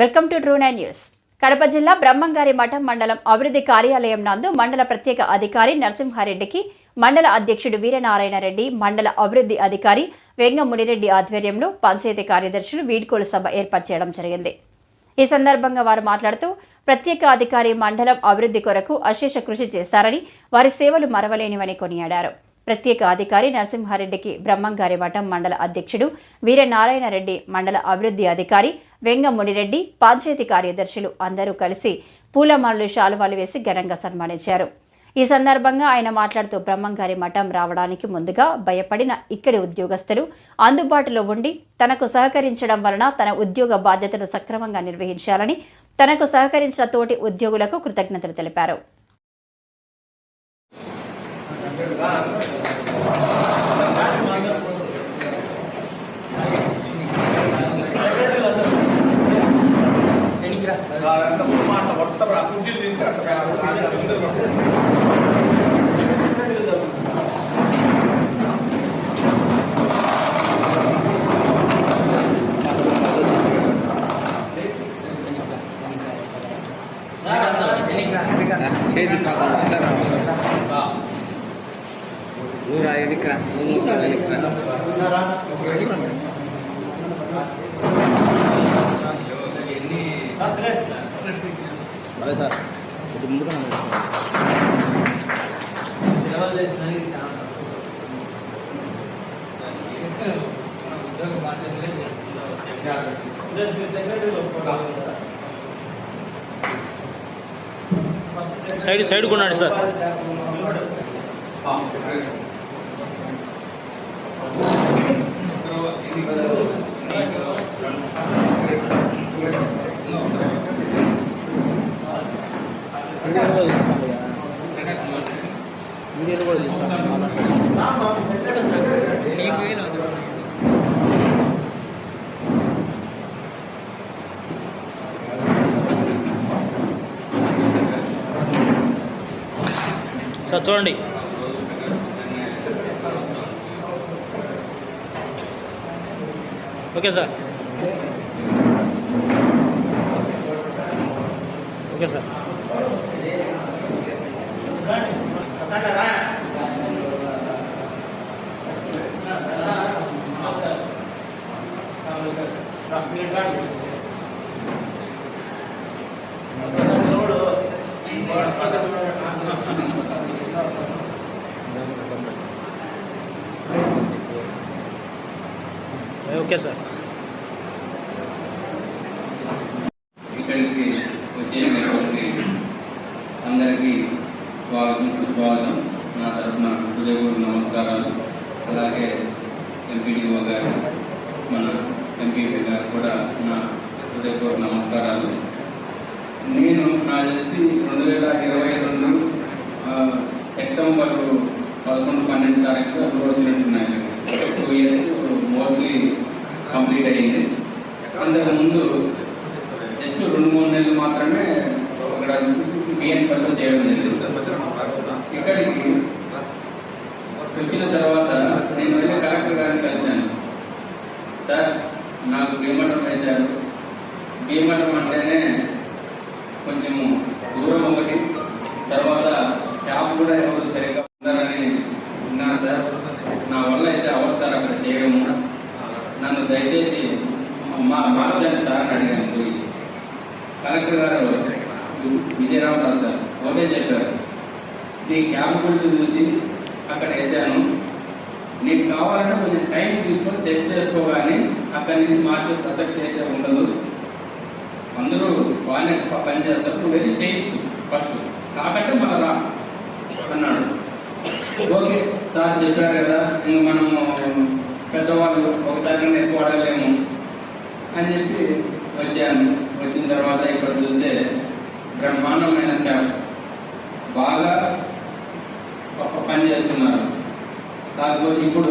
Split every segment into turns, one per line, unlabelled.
Welcome to true nine news. Kadapa జిల్లా బ్రహ్మంగారి మఠం మండలం అభివృద్ధి కార్యాలయం నందు మండల ప్రత్యేక అధికారి నరసింహారెడ్డికి మండల అధ్యక్షుడు వీరనారాయణ రెడ్డి మండల అభివృద్ధి అధికారి వెంగమునిరెడ్డి ఆధ్వర్యంలో పంచాయతీ కార్యదర్శులు వీడ్కోలు సభ ఏర్పాటు చేయడం జరిగింది. ఈ సందర్భంగా వారు మాట్లాడుతూ ప్రత్యేక అధికారి మండలం అభివృద్ధి కొరకు అశేష కృషి చేశారని వారి సేవలు మరవలేనివని కొనియాడారు. ప్రత్యేక అధికారి నరసింహారెడ్డికి బ్రహ్మంగారి మఠం మండల అధ్యక్షుడు వీరనారాయణరెడ్డి మండల అభివృద్ధి అధికారి వెంగమునిరెడ్డి పంచాయతీ కార్యదర్శులు అందరూ కలిసి పూలమాలలు శాలువాలు వేసి ఘనంగా సన్మానించారు. ఈ సందర్భంగా ఆయన మాట్లాడుతూ బ్రహ్మంగారి మఠం రావడానికి ముందుగా భయపడిన ఇక్కడి ఉద్యోగస్తులు అందుబాటులో ఉండి తనకు సహకరించడం వలన తన ఉద్యోగ బాధ్యతను సక్రమంగా నిర్వహించాలని తనకు సహకరించిన తోటి ఉద్యోగులకు కృతజ్ఞతలు తెలిపారు.
వాట్సాప్ కుర్చీలు తీసి అక్కడ
సైడ్ సైడ్ కొన్నాడు సార్.
ఇండియన్ కూడా చూస్తాను
సో చూడండి. Okay sir. Okay sir. Eh, okay sir
ఇక్కడికి వచ్చేసినటువంటి అందరికీ స్వాగతం సుస్వాగతం. నా తరఫున హృదయపూర్వక నమస్కారాలు. అలాగే ఎంపీడీఓ గారు మన ఎంపీపీ గారు కూడా నా హృదయపూర్వక నమస్కారాలు. నేను నాకు తెలిసి రెండు వేల ఇరవై రెండు సెప్టెంబర్ పదకొండు పన్నెండు తారీఖు అప్పుడు వచ్చినట్టున్నాయి. టూ ఇయర్స్ మోస్ట్లీ కంప్లీట్ అయ్యింది. అంతకుముందు జస్ట్ రెండు మూడు నెలలు మాత్రమే అక్కడ బిఎన్పల్లిలో చేయడం జరిగింది. ఇక్కడికి వచ్చిన తర్వాత నేను వెళ్ళి కలెక్టర్ గారిని కలిశాను. సార్ నాకు భీమటం వేశారు. భీమటం అంటేనే కొంచెము దూరం ఒకటి. తర్వాత స్టాఫ్ కూడా ఎవరు సరిగ్గా ఉన్నారని విన్నాను సార్. నా వల్ల అయితే అవసరం అక్కడ చేయడము నన్ను దయచేసి మా మార్చండి సార్ అని అడిగాను పోయి. కలెక్టర్ గారు విజయరామరావు సార్ ఒకటే చెప్పారు. నీ క్యాపబిలిటీ చూసి అక్కడ వేసాను నీకు కావాలంటే కొంచెం టైం తీసుకొని సెట్ చేసుకోగానే అక్కడి నుంచి మార్చే ప్రసక్తి అయితే ఉండదు. అందరూ బాగానే పని చేస్తారు నువ్వు వెళ్ళి చేయొచ్చు ఫస్ట్. కాకంటే మళ్ళీ రా. అన్నాడు ఓకే సార్ చెప్పారు కదా ఇంక మనము పెద్దవాళ్ళు ఒకసారి కన్నా ఎక్కువ అడగలేము అని చెప్పి వచ్చాను. వచ్చిన తర్వాత ఇక్కడ చూస్తే బ్రహ్మాండమైన స్టాఫ్ బాగా పనిచేస్తున్నారు పని చేస్తున్నారు. కాకపోతే ఇప్పుడు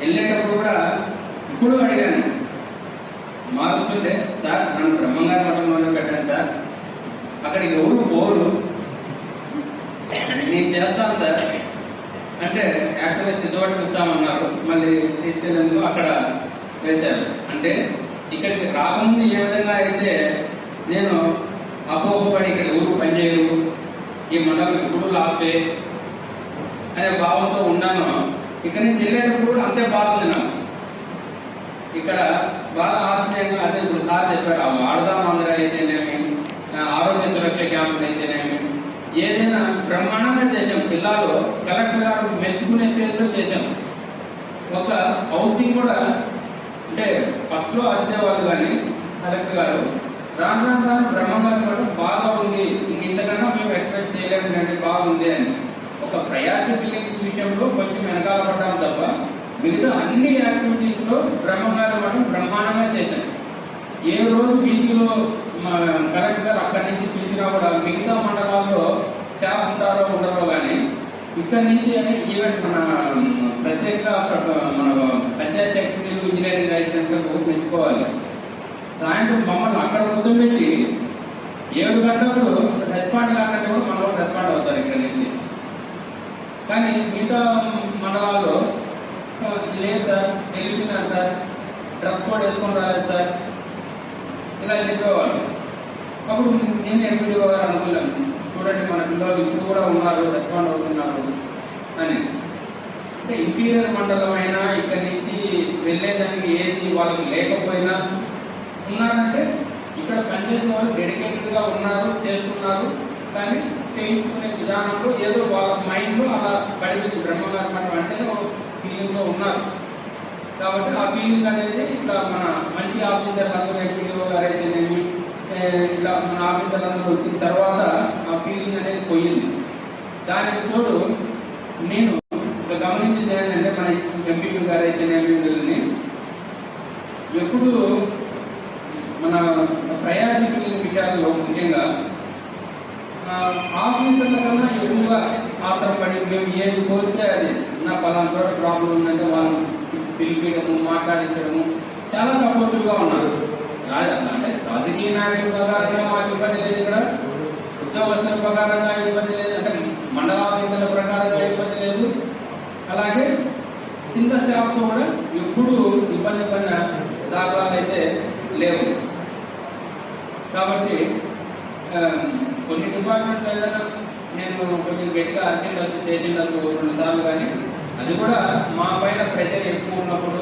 వెళ్ళేటప్పుడు కూడా ఇప్పుడు అడిగాను. మారుస్తుంటే సార్ నన్ను బ్రహ్మంగారి మఠంలోనే పెట్టాను సార్. అక్కడికి ఎవరు పోరు. నేను చేస్తాను సార్. అంటే యాక్చువల్గా సిద్ధపడి ఇస్తామన్నారు. మళ్ళీ తీసుకెళ్ళేందుకు అక్కడ వేశారు. అంటే ఇక్కడికి రాకముందు ఏ విధంగా అయితే నేను అపోహపడి ఇక్కడ ఊరు పనిచేయరు ఈ మండలం ఎప్పుడు లాస్టే అనే భావంతో ఉన్నాను. ఇక్కడ నుంచి వెళ్ళేటప్పుడు కూడా అంతే బాగుంది నాకు. ఇక్కడ బాగా ఆత్మీయంగా అదే ఇప్పుడు సార్ చెప్పారు ఆ ఆడదాం అందరూ అయితేనేమి ఆరోగ్య సురక్ష క్యాంపులు అయితేనేమి ఏదైనా జిల్లాలో కలెక్టర్ గారు మెచ్చుకునే స్టేజ్లో చేశాము ఒక హౌసింగ్ కూడా అంటే ఫస్ట్లో అరిసేవాళ్ళు కానీ కలెక్టర్ గారు రాను రాను రాను బ్రహ్మంగారు కూడా బాగా ఉంది. ఇంతకన్నా మేము ఎక్స్పెక్ట్ చేయలేము కానీ బాగుంది అని. ఒక ప్రయారిటీ బిల్డింగ్స్ విషయంలో కొంచెం వెనకాల పడ్డాం తప్ప మిగతా అన్ని యాక్టివిటీస్లో బ్రహ్మగారు మనం బ్రహ్మాండంగా చేశాం. ఏ రోజు బీసీలో మా కలెక్టర్ గారు అక్కడి నుంచి పిలిచినా కూడా మిగతా మండలాల్లో స్టాఫ్ ఉంటారో ఉండరో కానీ ఇక్కడి నుంచి ఈవెన్ మన ప్రత్యేక మన పంచాయత్ సెక్రటరీలు ఇంజనీరింగ్ అసిస్టెంట్లకు పెంచుకోవాలి సాయంత్రం మమ్మల్ని అక్కడ కూర్చోబెట్టి ఏడు గంటలకు రెస్పాండ్ కాకుండా కూడా మన వాళ్ళు రెస్పాండ్ అవుతారు ఇక్కడ నుంచి. కానీ మిగతా మండలాల్లో లేదు సార్ తెలియతున్నాను సార్ డ్రెస్ కోడ్ వేసుకొని రాలేదు సార్ ఇలా చెప్పేవాళ్ళు. అప్పుడు నేను ఎంపీడీ గారు అనుకున్నాను. చూడండి మన పిల్లలు ఇప్పుడు కూడా ఉన్నారు రెస్పాండ్ అవుతున్నారు అని. అంటే ఇంటీరియర్ మండలం అయినా ఇక్కడి నుంచి వెళ్ళేదానికి ఏది వాళ్ళకి లేకపోయినా ఉన్నారంటే ఇక్కడ పనిచేసే వాళ్ళు డెడికేటెడ్గా ఉన్నారు చేస్తున్నారు కానీ చేయించుకునే విధానంలో ఏదో వాళ్ళ మైండ్లో అలా పడింది బ్రహ్మగారు మనం అంటే ఫీలింగ్లో ఉన్నారు. కాబట్టి ఆ ఫీలింగ్ అనేది ఇట్లా మన మంచి ఆఫీసర్ అందరూ ఎంపీడీఓ గారు అయితేనేమి ఏ, ఇట్లా మన ఆఫీసర్ అందరూ వచ్చిన తర్వాత ఆ ఫీలింగ్ అనేది పోయింది. దానికి తోడు నేను గమనించింది ఏంటంటే మన ఎంపీ గారు అయితేనేమి వీళ్ళని ఎప్పుడు మన ప్రయారిటీ విషయాల్లో ముఖ్యంగా ఆఫీసర్ల కన్నా ఎక్కువగా ఆధారపడి మేము ఏది కోరితే అది నా పలానా చోట ప్రాబ్లం ఉందంటే వాళ్ళు పిలిపించడము మాట్లాడించడము చాలా సపోర్టివ్గా ఉన్నారు. అంటే రాజకీయ నాయకుల ప్రకారంగా మాకు ఇబ్బంది లేదు ఇక్కడ. ఉద్యోగస్తుల ప్రకారంగా ఇబ్బంది లేదు. అంటే మండల ఆఫీసర్ల ప్రకారంగా ఇబ్బంది లేదు. అలాగే కింద స్టాఫ్తో కూడా ఎప్పుడు ఇబ్బంది పడిన దాఖలాలు అయితే లేవు. కాబట్టి కొన్ని డిపార్ట్మెంట్ ఏదైనా నేను కొంచెం గట్టిగా అర్చిండొచ్చు చేసిండొచ్చు రెండు సార్లు కానీ అది కూడా మా పైన ప్రెషర్ ఎక్కువ ఉన్నప్పుడు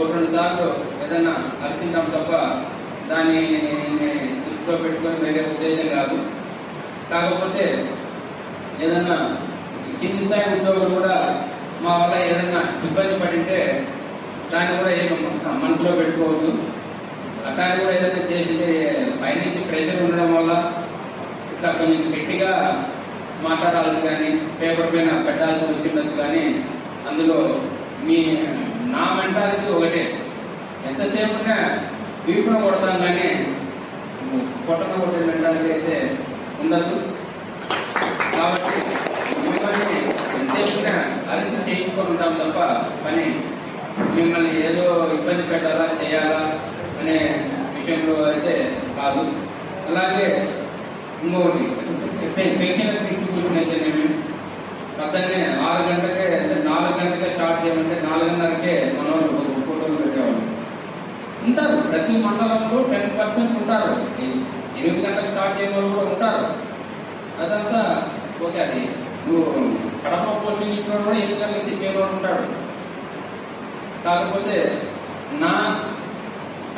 ఒక రెండు సార్లు ఏదైనా అరిసిందాం తప్ప దాన్ని దృష్టిలో పెట్టుకొని వేరే ఉద్దేశం కాదు. కాకపోతే ఏదన్నా కింది స్థాయి ఉద్యోగులు కూడా మా వల్ల ఏదైనా ఇబ్బంది పడింటే దాన్ని కూడా ఏం మనసులో పెట్టుకోవద్దు. అట్లాంటి కూడా ఏదైనా చేసింటే పైనుంచి ప్రెషర్ ఉండడం వల్ల ఇట్లా కొంచెం గట్టిగా మాట్లాడాల్సి కానీ పేపర్ పైన పెట్టాల్సి వచ్చిండొచ్చు కానీ అందులో మీ నా మెంటాలిటీ ఒకటే. ఎంతసేపుగా వీపున కొడతాం కానీ కొట్టన కొట్టే మెంటాలిటీ అయితే ఉండదు. కాబట్టి మిమ్మల్ని ఎంతసేపుగా అలసి చేయించుకొని ఉంటాం తప్ప పని మిమ్మల్ని ఏదో ఇబ్బంది పెట్టాలా చేయాలా అనే విషయంలో అయితే కాదు. అలాగే ఇంకొకటి పె- పెన్షన్ డిస్ట్రిబ్యూషన్ అయితేనేమి అతనే ఆరు గంటకే అంటే నాలుగు గంటకే స్టార్ట్ చేయమంటే నాలుగున్నరకే మన వాళ్ళు ఫోటోలు పెట్టేవాళ్ళు. ఉంటారు. ప్రతి మండలంలో టెన్ పర్సెంట్ ఉంటారు. ఎనిమిది గంటలకు స్టార్ట్ చేయని వాళ్ళు కూడా ఉంటారు. అదంతా ఓకే అది. నువ్వు కడప పోస్టింగ్ ఇచ్చిన కూడా ఎనిమిది గంటలకు చేయడం ఉంటాడు కాకపోతే నా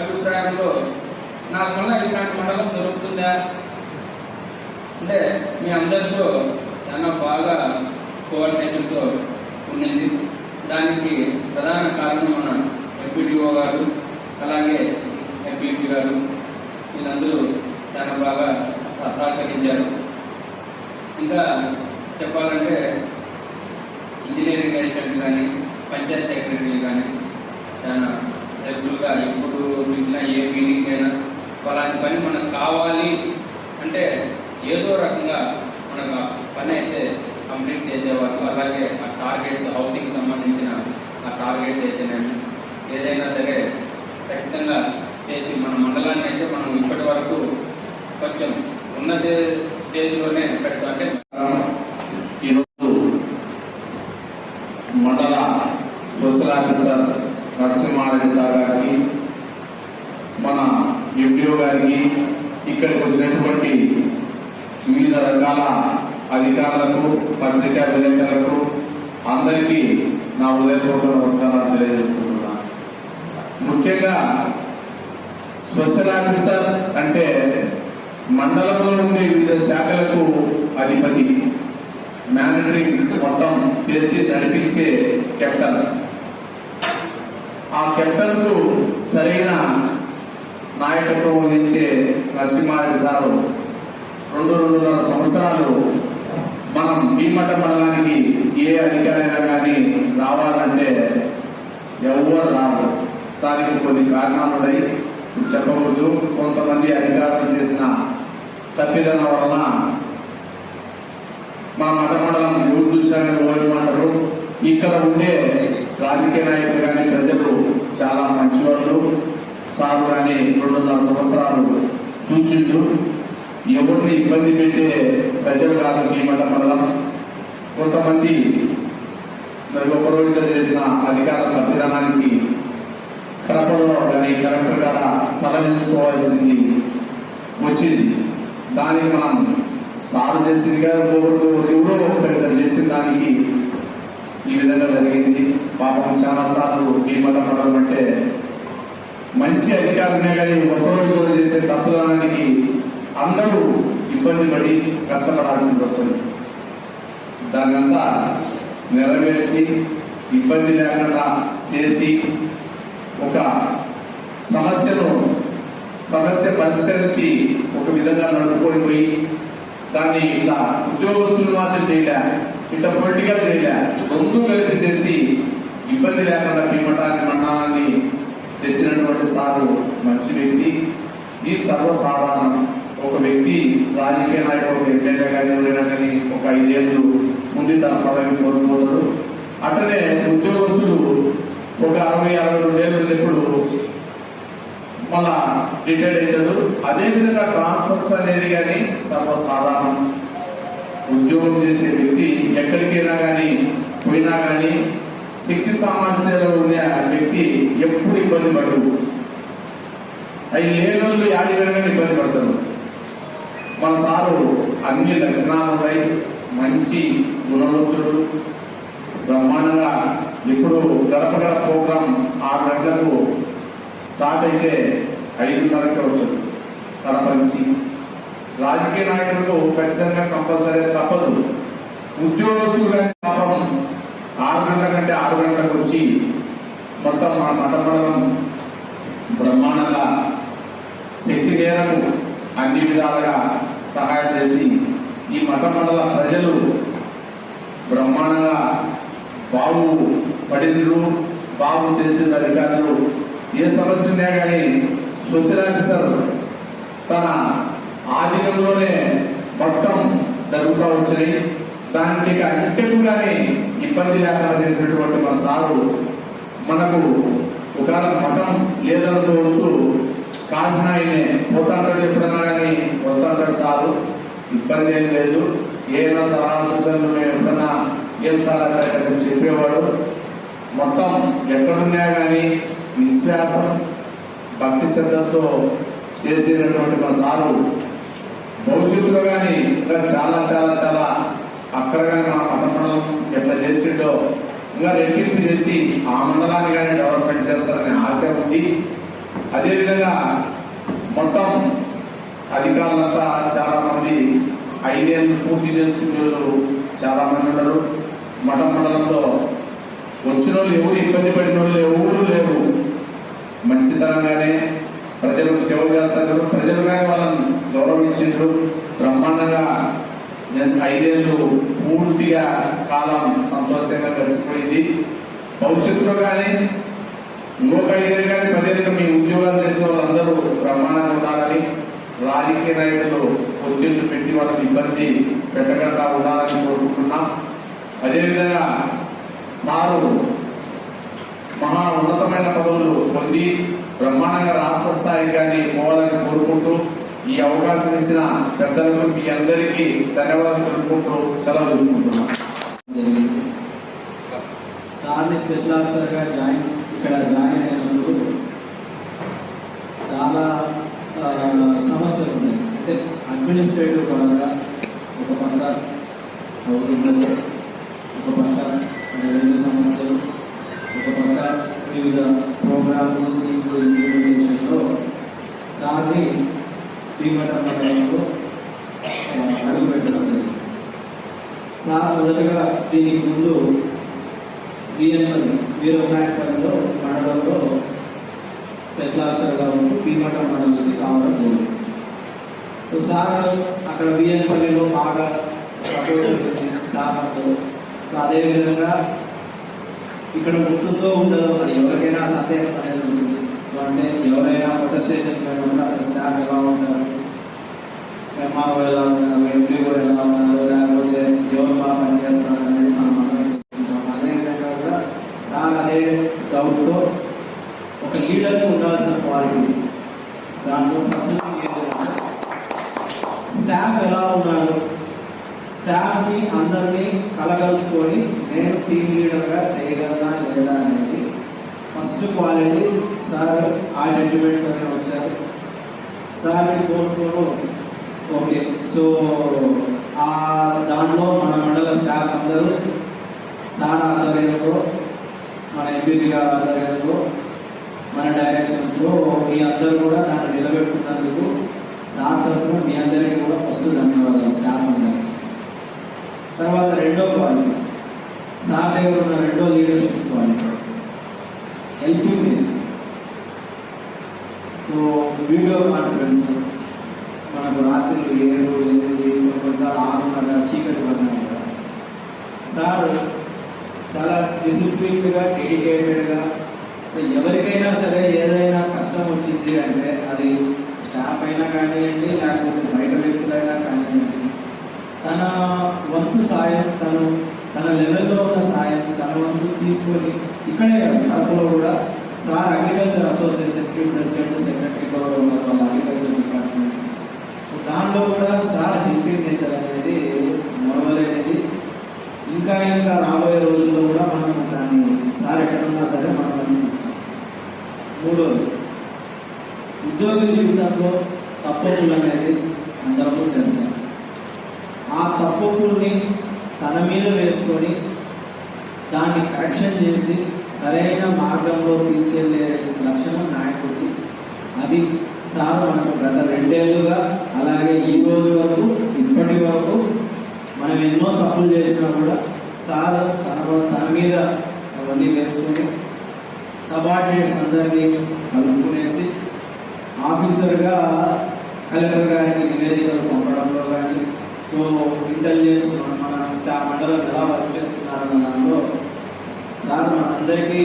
అభిప్రాయంలో నాకు మళ్ళీ ఇలాంటి మండలం దొరుకుతుందా అంటే మీ అందరితో చాలా బాగా కోఆర్డినేషన్తో ఉండింది. దానికి ప్రధాన కారణం మన ఎంపీడీఓ గారు అలాగే ఎంపీపీ గారు వీళ్ళందరూ చాలా బాగా సహకరించారు. ఇంకా చెప్పాలంటే ఇంజనీరింగ్ అసిస్టెంట్ కానీ పంచాయత్ సెక్రటరీలు కానీ చాలా హెల్ప్ఫుల్గా ఎప్పుడు పిలిచినా ఏ మీటింగ్ అయినా అలాంటి పని మనకు కావాలి అంటే ఏదో రకంగా మనకు పని అయితే కంప్లీట్ చేసేవారు అలాగే ఆ టార్గెట్స్ హౌసింగ్ సంబంధించిన ఆ టార్గెట్స్ అయితేనేమి ఏదైనా సరే ఖచ్చితంగా చేసి మన మండలాన్ని అయితే మనం ఇప్పటి వరకు కొంచెం ఉన్నత స్టేజ్లోనే పెడతాం అంటే
ఈరోజు మండల special officer Narasimhareddy
Subrahmanya sir గారికి మన ఎండిఓ గారికి ఇక్కడికి వచ్చినటువంటి వివిధ రకాల అధికారులకు పత్రికా విలేకరులకు అందరికీ నా ఉదయపూర్వక నమస్కారాలు తెలియజేసుకుంటున్నా. ముఖ్యంగా స్పెషల్ ఆఫీసర్ అంటే మండలంలో ఉండే వివిధ శాఖలకు అధిపతి మేనేటరింగ్ మొత్తం చేసి నడిపించే కెప్టెన్. ఆ కెప్టెన్కు సరైన నాయకత్వం వహించే నరసింహారెడ్డి సారు రెండు రెండున్నర సంవత్సరాలు మనం భీమట మండలానికి ఏ అధికారైనా కానీ రావాలంటే ఎవరు రారు. దానికి కొన్ని కారణాలు ఉన్నాయి చెప్పకూడదు కొంతమంది అధికారులు చేసిన తప్పిదనం వలన మా మత మండలం ఎవరు చూసినా ఓయమంటారు ఇక్కడ ఉండే రాజకీయ నాయకులు కానీ ప్రజలు చాలా మంచివాళ్ళు. సారు కానీ రెండున్నర సంవత్సరాలు సూచించు ఎవరిని ఇబ్బంది పెట్టే ప్రజలు కాదు ఈ మండలం కొంతమంది మరి ఉపరోహితం చేసిన అధికార తప్పిదనానికి కడపలో కానీ కలెక్టర్ గారు తలదించుకోవాల్సింది వచ్చింది. దానికి మనం సాల్వ్ చేసింది కాదు ఎవరు ఎవరో ఒకరు చేసిన దానికి ఈ విధంగా జరిగింది. పాపం చాలా సార్లు భీమట మండలం అంటే మంచి అధికారమే కానీ ఒకరోజు చేసే తప్పుదనానికి అందరూ ఇబ్బంది పడి కష్టపడాల్సింది వస్తుంది. దాన్నంతా నెరవేర్చి ఇబ్బంది లేకుండా చేసి ఒక సమస్యను సమస్య పరిష్కరించి ఒక విధంగా నడుపుకొని పోయి దాన్ని ఇట్లా ఉద్యోగస్తులు మాత్రం చేయలే ఇట్లా పొలిటికల్ చేయలే రెండు కలిపి చేసి ఇబ్బంది లేకుండా పిమ్మటాన్ని మన్నాన్ని తెచ్చినటువంటి సారు మంచి వ్యక్తి. ఈ సర్వసాధారణం. ఒక వ్యక్తి రాజకీయ నాయకుడు ఒక ఎమ్మెల్యే కానీ ఎవరైనా కానీ ఒక ఐదేళ్ళు ముందు తన పదవి కోరుకోరు అట్లనే ఉద్యోగస్తులు ఒక అరవై అరవై రెండేళ్ళు ఉన్నప్పుడు మళ్ళా రిటైర్డ్ అవుతాడు. అదేవిధంగా ట్రాన్స్ఫర్స్ అనేది కానీ సర్వసాధారణం. ఉద్యోగం చేసే వ్యక్తి ఎక్కడికైనా కానీ పోయినా కానీ శక్తి సామర్థ్యంలో ఉండే ఆ వ్యక్తి ఎప్పుడు ఇబ్బంది పడదు అవి లేని వాళ్ళు యాడి ఇబ్బంది పడతారు మన సారు అన్ని లక్షణాలు ఉన్నాయి మంచి గుణవంతుడు బ్రహ్మాండంగా ఇప్పుడు గడప గడప ప్రోగ్రాం ఆరు గంటలకు స్టార్ట్ అయితే ఐదున్నరకే వచ్చాడు గడప నుంచి రాజకీయ నాయకులకు ఖచ్చితంగా కంపల్సరీ తప్పదు. ఉద్యోగస్తులు పాపం ఆరు గంటల కంటే ఆరు గంటలకు వచ్చి మొత్తం మా మండపడడం బ్రహ్మాండంగా శక్తి మేరకు అన్ని విధాలుగా సహాయం చేసి ఈ మత మండల ప్రజలు బ్రహ్మాండంగా బాగు పడిండ్రు బాగు చేసిన అధికారులు ఏ సమస్య ఉన్నా కానీ స్పెషల్ ఆఫీసర్ తన ఆధీనంలోనే మొత్తం జరుగుతూ వచ్చినాయి. దానికి అంటెకుగానే కానీ ఇబ్బంది లేకుండా చేసినటువంటి మన సారు మనకు ఒకవేళ మఠం లేదనుకోవచ్చు కాసిన ఆయనే పోతాంటాడు ఎప్పుడన్నా కానీ వస్తాంటాడు సారు. ఇబ్బంది ఏం లేదు. ఏదైనా సలహా సూచనలు మేము ఎప్పుడన్నా ఏం సార్ చెప్పేవాడు. మొత్తం ఎక్కడున్నా కానీ విశ్వాసం భక్తి శ్రద్ధలతో చేసేటటువంటి మన సారు. భవిష్యత్తులో కానీ ఇంకా చాలా చాలా చాలా అక్కడగా మన మఠ మండలం ఎట్లా చేసిండో ఇంకా రెట్టింపు చేసి ఆ మండలాన్ని కానీ డెవలప్మెంట్ చేస్తారనే ఆశ ఉంది. అదేవిధంగా మొత్తం అధికారులంతా చాలా మంది ఐదేళ్ళు పూర్తి చేసుకునే వాళ్ళు చాలా మంది ఉన్నారు. మఠం మండలంలో వచ్చిన వాళ్ళు ఎవరు ఇబ్బంది పడిన వాళ్ళు ఎవరు లేరు. మంచితనంగానే ప్రజలకు సేవ చేస్తారు. ప్రజలు కానీ వాళ్ళని గౌరవించారు బ్రహ్మాండంగా ఐదేళ్ళు పూర్తిగా కాలం సంతోషంగా గడిచిపోయింది. భవిష్యత్తులో కానీ ఇంకొక ఐదేళ్ళు కానీ పదేళ్ళు మీ ఉద్యోగాలు చేసిన వాళ్ళందరూ బ్రహ్మాండంగా ఉండాలని రాజకీయ నాయకులు ఒత్తిళ్ళు పెట్టి వాళ్ళకి ఇబ్బంది పెట్టకుండా ఉండాలని కోరుకుంటున్నాం. అదేవిధంగా సారు మహా ఉన్నతమైన పదవులు పొంది బ్రహ్మాండంగా రాష్ట్ర స్థాయికి కానీ పోవాలని కోరుకుంటూ ఈ అవకాశం ఇచ్చిన పెద్దలకు మీ అందరికీ ధన్యవాదాలు తెలుపుకుంటూ సెలవు తీసుకుంటున్నాను
సార్ని స్పెషల్ ఆఫీసర్గా జాయిన్ ఇక్కడ జాయిన్ అయిన
వచ్చినప్పుడు చాలా ఆ, సమస్యలు ఉన్నాయి అంటే అడ్మినిస్ట్రేటివ్ పరంగా ఒక పక్క హౌస్ ఉంటుంది ఒక పక్క రెవెన్యూ సమస్యలు ఒక పక్క వివిధ ప్రోగ్రామ్లు స్కీమ్లు ఇంప్లిమెంటేషన్లో సార్ని భీమట మండలంలో అడుగు పెట్టడం జరిగింది. సార్ మొదటగా దీనికి ముందు విఎన్పల్లి వీరవినాయకపల్లిలో మండలంలో స్పెషల్ ఆఫీసర్గా ఉంటూ భీమట మండలికి రావడం జరిగింది సో సార్ అక్కడ విఎన్పల్లిలో బాగా సపోర్ట్ స్టాఫ్ సో అదేవిధంగా ఇక్కడ గుర్తుతో ఉండదు అది ఎవరికైనా సందేహం అనేది ఉంటుంది. సో అంటే ఎవరైనా కొత్త స్టేషన్ పోయినప్పుడు అక్కడ స్టాఫ్ ఎలా ఉంటారు? ఎంఆర్ఓ ఎలా ఉన్నారు? ఎంపీఓ ఎలా ఉన్నారు? లేకపోతే ఎవరు బాగా పనిచేస్తారు అనేది మనం అర్థం అదేవిధంగా కూడా సార్ అదే డౌట్తో ఒక లీడర్కి ఉండాల్సిన క్వాలిటీస్ దాంట్లో ఫస్ట్ స్టాఫ్ ఎలా ఉన్నారు? స్టాఫ్ని అందరినీ కలగలుపుకొని నేను టీమ్ లీడర్గా చేయగలనా లేదా అనేది ఫస్ట్ క్వాలిటీ సార్ ఆ జడ్జిమెంట్తోనే వచ్చారు. సార్ని కోరుకోను. ఓకే. సో ఆ దాంట్లో మన మండల స్టాఫ్ అందరూ సార్ ఆధ్వర్యంలో మన ఎంపీపీ గారి ఆధ్వర్యంలో మన డైరెక్షన్స్లో మీ అందరూ కూడా దాన్ని నిలబెట్టుకున్నందుకు సార్ తరఫున మీ అందరికీ కూడా ఫస్ట్ ధన్యవాదాలు స్టాఫ్ అందరికీ. తర్వాత రెండో క్వాలిటీ సార్ దగ్గర ఉన్న రెండో leadership quality helping nature so video conference మనకు రాత్రులు ఏడు ఎనిమిది కొన్నిసార్లు ఆరున్నర చీకటి పడినాయి కదా. సార్ చాలా డిసిప్లిన్డ్గా డెడికేటెడ్గా సో ఎవరికైనా సరే ఏదైనా కష్టం వచ్చింది అంటే అది స్టాఫ్ అయినా కానివ్వండి లేకపోతే బయట వ్యక్తులైనా కానివ్వండి తన వంతు సాయం తను తన లెవెల్లో ఉన్న సాయం తన వంతు తీసుకొని ఇక్కడే కాదు కడపలో కూడా సార్ అగ్రికల్చర్ అసోసియేషన్కి ప్రెసిడెంట్ సెక్రటరీ కూడా ఉన్నారు వాళ్ళ అగ్రికల్చర్ డిపార్ట్మెంట్. సో దాంట్లో కూడా సార్ హెల్పింగ్ నేచర్ అనేది మరవలేనిది. ఇంకా ఇంకా రాబోయే రోజుల్లో కూడా మనం దాన్ని సార్ ఎక్కడున్నా సరే మనం దాన్ని చూస్తాం. మూడోది ఉద్యోగ జీవితంలో తప్పకులు అనేది అందరము చేస్తాం. ఆ తప్పకుల్ని తన మీద వేసుకొని దాన్ని కరెక్షన్ చేసి సరైన మార్గంలో తీసుకెళ్ళే లక్షణం నాయకుడిది. అది సార్ మనకు గత రెండేళ్ళుగా అలాగే ఈ రోజు వరకు ఇప్పటి వరకు మనం ఎన్నో తప్పులు చేసినా కూడా సార్ తన తన మీద అవన్నీ వేసుకొని సబార్డినేట్స్ అందరినీ కలుపుకునేసి ఆఫీసర్గా కలెక్టర్ గారికి నివేదికలు పంపడంలో కానీ సో ఇంటెలిజెన్స్ మన స్టా మండలం ఎలా వర్క్ చేస్తున్నారన్న దానిలో సార్ మనందరికీ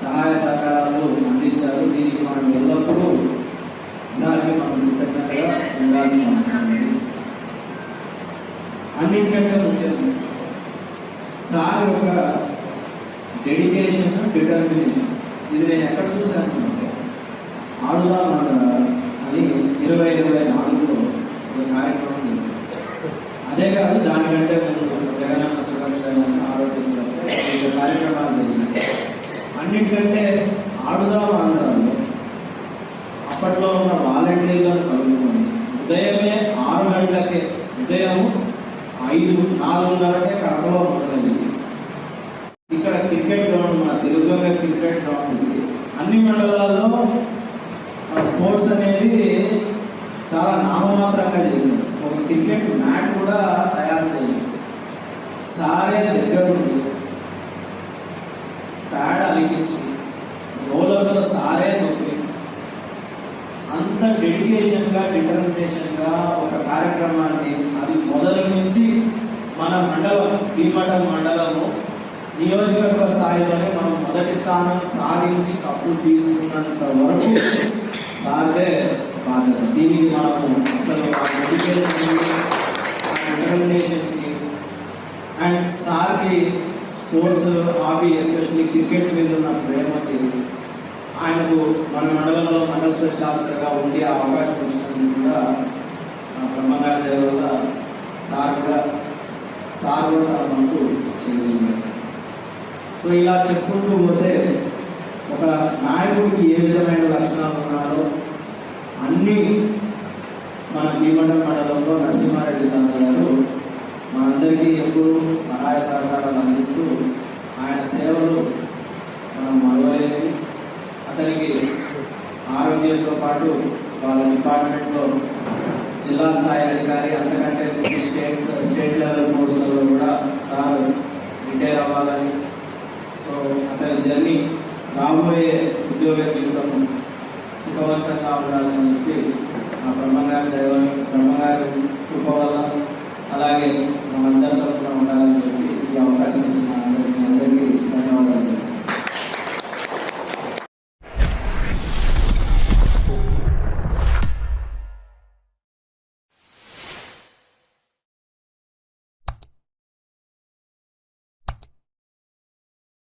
సహాయ సహకారాలు అందించారు. దీనికి మనం ఎల్లప్పుడూ సార్కి మనం కృతజ్ఞతగా ఉండాల్సిన అన్నింటికంటే ముఖ్యం సార్ యొక్క డెడికేషన్ డిటర్మినేషన్ ఇది నేను ఎక్కడ చూశాను అంటే ఆడుదా మన అని ఇరవై ఇరవై నాలుగులో ఒక కార్యక్రమం జరిగింది అదే కాదు దానికంటే ముందు జగనన్న సురక్ష ఆరోగ్య సురక్ష వివిధ కార్యక్రమాలు జరిగినాయి. అన్నిటికంటే ఆడుదాం ఆంధ్రాలో అప్పట్లో ఉన్న వాలంటీర్లను కలుపుకొని ఉదయమే ఆరు గంటలకే ఉదయం ఐదు నాలుగున్నరకే కడపలో మొదలైంది. ఇక్కడ క్రికెట్ గ్రౌండ్ మన తెలుగులో క్రికెట్ గ్రౌండ్ ఉంది. అన్ని మండలాల్లో స్పోర్ట్స్ అనేది చాలా నామమాత్రంగా చేశారు. క్రికెట్ మ్యాట్ కూడా తయారు చేయలేదు సారే దగ్గరుండి ప్యాడ్ అలిగించి రోలర్లో సారే నొప్పి అంత డెడికేషన్గా డిటర్మినేషన్గా ఒక కార్యక్రమాన్ని అది మొదలు నుంచి మన మండలం భీమఠం మండలము నియోజకవర్గ స్థాయిలోనే మనం మొదటి స్థానం సాధించి కప్పులు తీసుకున్నంత వరకు సార్దే బాధ్యత దీనికి మనము అసలు ఆ డెడికేషన్కి డిటర్మినేషన్కి అండ్ సార్కి స్పోర్ట్స్ హాబీ ఎస్పెషల్లీ క్రికెట్ మీద ఉన్న ప్రేమకి ఆయనకు మన మండలంలో మండల స్పెషల్ ఆఫీసర్గా ఉండి ఆ అవకాశం వచ్చినందుకు కూడా ఆ బ్రహ్మగారి వల్ల సార్ కూడా సార్ కూడా తన వంతు చేయగలిగారు సో ఇలా చెప్పుకుంటూ పోతే ఒక నాయకుడికి ఏ విధమైన లక్షణాలు ఉన్నాడో అన్నీ మన భీమడం మండలంలో నరసింహారెడ్డి సార్ గారు మనందరికీ ఎప్పుడూ సహాయ సహకారాలు అందిస్తూ ఆయన సేవలు మనం మరవలేని అతనికి ఆరోగ్యంతో పాటు వాళ్ళ డిపార్ట్మెంట్లో జిల్లా స్థాయి అధికారి అంతకంటే స్టేట్ స్టేట్ లెవెల్ పోస్టులలో కూడా సార్ రిటైర్ అవ్వాలని. సో అతని జర్నీ రాబోయే ఉద్యోగ జీవితం సుఖవంతంగా ఉండాలని చెప్పి ఆ బ్రహ్మగారి దైవం బ్రహ్మగారి కృప వల్ల అలాగే మనందరి తరఫున ఉండాలని చెప్పి ఈ అవకాశం